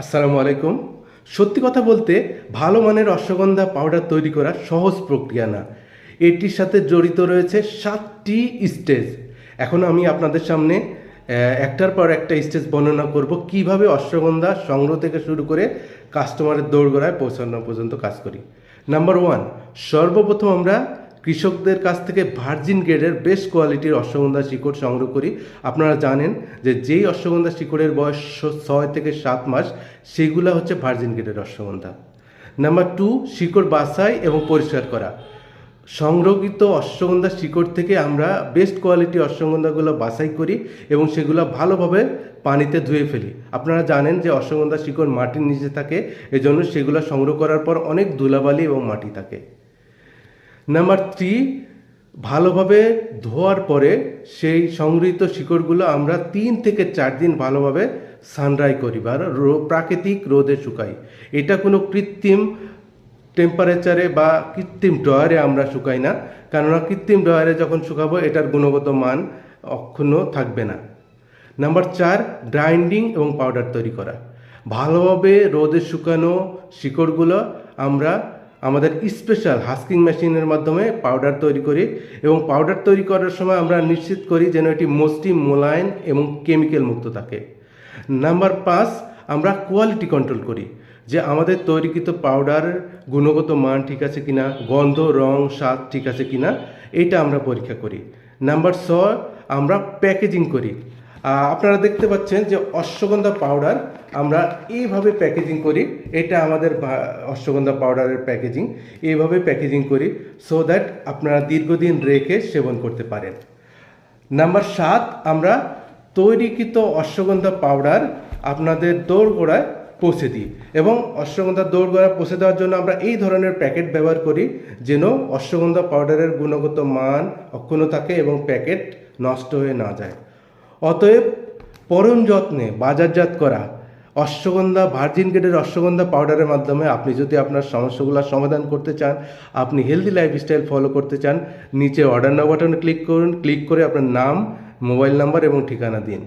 আসসালামু আলাইকুম। সত্যি কথা বলতে, ভালো মানের অশ্বগন্ধা পাউডার তৈরি করা সহজ প্রক্রিয়া না। এটির সাথে জড়িত রয়েছে সাতটি স্টেজ। এখন আমি আপনাদের সামনে একটার পর একটা স্টেজ বর্ণনা করব কীভাবে অশ্বগন্ধা সংগ্রহ থেকে শুরু করে কাস্টমারের দৌড়গোড়ায় পৌঁছানো পর্যন্ত কাজ করি। নাম্বার ওয়ান সর্বপ্রথম আমরা কৃষকদের কাছ থেকে ভার্জিন গ্রেডের বেস্ট কোয়ালিটির অশ্বগন্ধা শিকড় সংগ্রহ করি। আপনারা জানেন যে যেই অশ্বগন্ধা শিকড়ের বয়স ছয় থেকে সাত মাস, সেগুলো হচ্ছে ভার্জিন গ্রেডের অশ্বগন্ধা। নাম্বার টু, শিকড় বাছাই এবং পরিষ্কার করা। সংরক্ষিত অশ্বগন্ধা শিকড় থেকে আমরা বেস্ট কোয়ালিটি অশ্বগন্ধাগুলো বাছাই করি এবং সেগুলো ভালোভাবে পানিতে ধুয়ে ফেলি। আপনারা জানেন যে অশ্বগন্ধা শিকড় মাটির নিচে থাকে, এজন্য সেগুলো সংগ্রহ করার পর অনেক ধুলাবালি এবং মাটি থাকে। নাম্বার থ্রি ভালোভাবে ধোয়ার পরে সেই সংগৃহীত শিকড়গুলো আমরা তিন থেকে চার দিন ভালোভাবে সানড্রাই করি বা প্রাকৃতিক রোদে শুকাই। এটা কোনো কৃত্রিম টেম্পারেচারে বা কৃত্রিম ড্রয়ারে আমরা শুকাই না, কেননা কৃত্রিম ড্রয়ারে যখন শুকাবো এটার গুণগত মান অক্ষুণ্ণ থাকবে না। নাম্বার চার গ্রাইন্ডিং এবং পাউডার তৈরি করা। ভালোভাবে রোদে শুকানো শিকড়গুলো আমরা আমাদের স্পেশাল হাস্কিং মেশিনের মাধ্যমে পাউডার তৈরি করি এবং পাউডার তৈরি করার সময় আমরা নিশ্চিত করি যেন এটি মসৃণ মোলায়েম এবং কেমিক্যাল মুক্ত থাকে। নাম্বার পাঁচ, আমরা কোয়ালিটি কন্ট্রোল করি যে আমাদের তৈরিকৃত পাউডার গুণগত মান ঠিক আছে কিনা, গন্ধ, রং, স্বাদ ঠিক আছে কিনা, এটা আমরা পরীক্ষা করি। নাম্বার ছয়, আমরা প্যাকেজিং করি। আপনারা দেখতে পাচ্ছেন যে অশ্বগন্ধা পাউডার আমরা এইভাবে প্যাকেজিং করি। এটা আমাদের অশ্বগন্ধা পাউডারের প্যাকেজিং এইভাবে প্যাকেজিং করি সো দ্যাট আপনারা দীর্ঘদিন রেখে সেবন করতে পারেন। নাম্বার সাত, আমরা তৈরিকৃত অশ্বগন্ধা পাউডার আপনাদের দৌড়গোড়ায় পৌঁছে দিই এবং অশ্বগন্ধা দৌড়গোড়ায় পৌঁছে দেওয়ার জন্য আমরা এই ধরনের প্যাকেট ব্যবহার করি যেন অশ্বগন্ধা পাউডারের গুণগত মান অক্ষুণ্ণ থাকে এবং প্যাকেট নষ্ট হয়ে না যায়। অতএব পরম যত্নে বাজারজাত করা অশ্বগন্ধা ভার্জিন গ্রেডের অশ্বগন্ধা পাউডারের মাধ্যমে আপনি যদি আপনার সমস্যাগুলোর সমাধান করতে চান, আপনি হেলদি লাইফস্টাইল ফলো করতে চান, নিচে অর্ডার নাও বাটনে ক্লিক করুন ক্লিক করে আপনার নাম মোবাইল নাম্বার এবং ঠিকানা দিন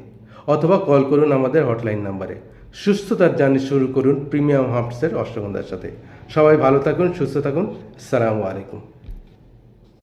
অথবা কল করুন আমাদের হটলাইন নাম্বারে সুস্থতার জার্নি শুরু করুন প্রিমিয়াম হার্বসের অশ্বগন্ধার সাথে। সবাই ভালো থাকুন, সুস্থ থাকুন। আসসালামু আলাইকুম।